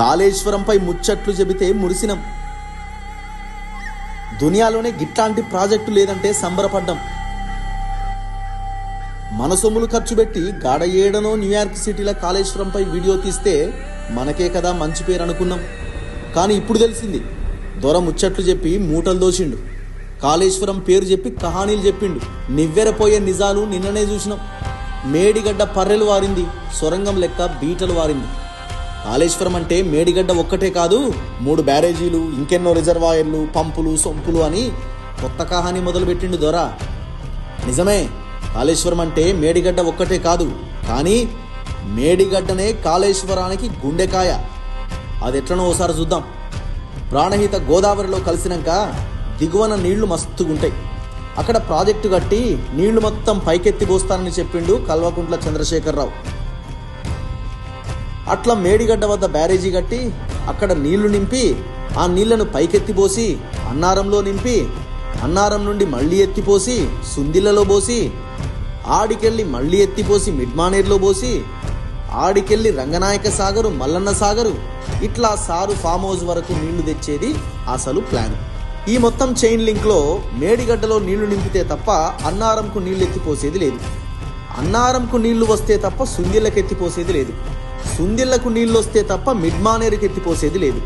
కాళేశ్వరంపై ముచ్చట్లు చెబితే మురిసినం. దునియాలోనే గిట్లాంటి ప్రాజెక్టు లేదంటే సంబరపడ్డం. మన సొమ్ములు ఖర్చు పెట్టి గాడ ఏడనో న్యూయార్క్ సిటీల కాళేశ్వరంపై వీడియో తీస్తే మనకే కదా మంచి పేరు అనుకున్నాం. కానీ ఇప్పుడు తెలిసింది దొర ముచ్చట్లు చెప్పి మూటలు దోషిండు కాళేశ్వరం పేరు చెప్పి కహానీలు చెప్పిండు. నివ్వెరపోయే నిజాలు నిన్ననే చూసినాం. మేడిగడ్డ పర్రెలు వారింది సొరంగం లెక్క బీటలు వారింది. కాళేశ్వరం అంటే మేడిగడ్డ ఒక్కటే కాదు మూడు బ్యారేజీలు ఇంకెన్నో రిజర్వాయర్లు పంపులు సొంపులు అని కొత్త కాహాని మొదలుపెట్టిండు దొర. నిజమే కాళేశ్వరం అంటే మేడిగడ్డ ఒక్కటే కాదు కానీ మేడిగడ్డనే కాళేశ్వరానికి గుండెకాయ. అది ఎట్లనో ఓసారి చూద్దాం. ప్రాణహిత గోదావరిలో కలిసినాక దిగువన నీళ్ళు మస్తుగుంటాయి. అక్కడ ప్రాజెక్టు కట్టి నీళ్ళు మొత్తం పైకెత్తి పోస్తానని చెప్పిండు కల్వకుంట్ల చంద్రశేఖరరావు. అట్లా మేడిగడ్డ వద్ద బ్యారేజీ కట్టి అక్కడ నీళ్ళు నింపి ఆ నీళ్ళను పైకెత్తిపోసి అన్నారంలో నింపి అన్నారం నుండి మళ్ళీ ఎత్తిపోసి సుందిలలో పోసి ఆడికెళ్ళి మళ్ళీ ఎత్తిపోసి మిడ్మానేర్లో పోసి ఆడికెళ్ళి రంగనాయక సాగరు మల్లన్న సాగరు ఇట్లా సారు ఫామ్ హౌస్ వరకు నీళ్ళు తెచ్చేది అసలు ప్లాన్. ఈ మొత్తం చైన్ లింక్లో మేడిగడ్డలో నీళ్ళు నింపితే తప్ప అన్నారంకు నీళ్ళు ఎత్తిపోసేది లేదు. అన్నారంకు నీళ్ళు వస్తే తప్ప సుందిలకు ఎత్తిపోసేది లేదు. సుందిళ్ళకు నీళ్ళొస్తే తప్ప మిడ్మానేరుకి ఎత్తిపోసేది లేదు.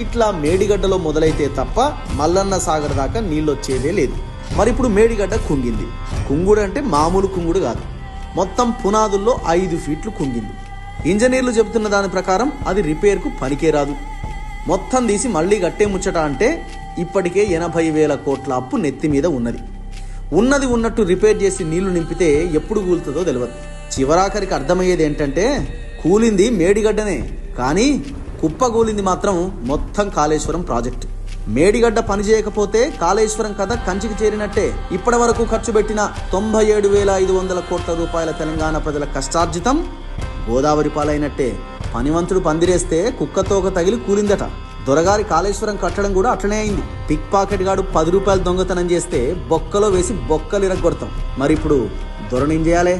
ఇట్లా మేడిగడ్డలో మొదలైతే తప్ప మల్లన్న సాగర్ దాకా నీళ్ళు వచ్చేదే లేదు. మరి ఇప్పుడు మేడిగడ్డ కుంగింది. కుంగుడు అంటే మామూలు కుంగుడు కాదు. మొత్తం పునాదుల్లో ఐదు ఫీట్లు కుంగింది. ఇంజనీర్లు చెబుతున్న దాని ప్రకారం అది రిపేర్కు పనికే రాదు. మొత్తం తీసి మళ్ళీ గట్టే ముచ్చట అంటే ఇప్పటికే ఎనభై వేల కోట్ల అప్పు నెత్తి మీద ఉన్నది. ఉన్నది ఉన్నట్టు రిపేర్ చేసి నీళ్ళు నింపితే ఎప్పుడు కూలుతుందో తెలియదు చివరాఖరికి అర్థమయ్యేది ఏంటంటే కూలింది మేడిగడ్డనే. కానీ కుప్ప కూలింది మాత్రం మొత్తం కాళేశ్వరం ప్రాజెక్టు. మేడిగడ్డ పని చేయకపోతే కాళేశ్వరం కథ కంచికి చేరినట్టే. ఇప్పటి వరకు ఖర్చు పెట్టిన తొంభై ఏడు వేల ఐదు వందల కోట్ల రూపాయల తెలంగాణ ప్రజల కష్టార్జితం గోదావరి పాలైనట్టే. పనివంతుడు పందిరేస్తే కుక్కతోక తగిలి కూలిందట. దొరగారి కాళేశ్వరం కట్టడం కూడా అట్లనే అయింది. పిక్ పాకెట్ గాడు పది రూపాయలు దొంగతనం చేస్తే బొక్కలో వేసి బొక్కలు ఇరగొడతాం మరి ఇప్పుడు దొరనేం చేయాలి?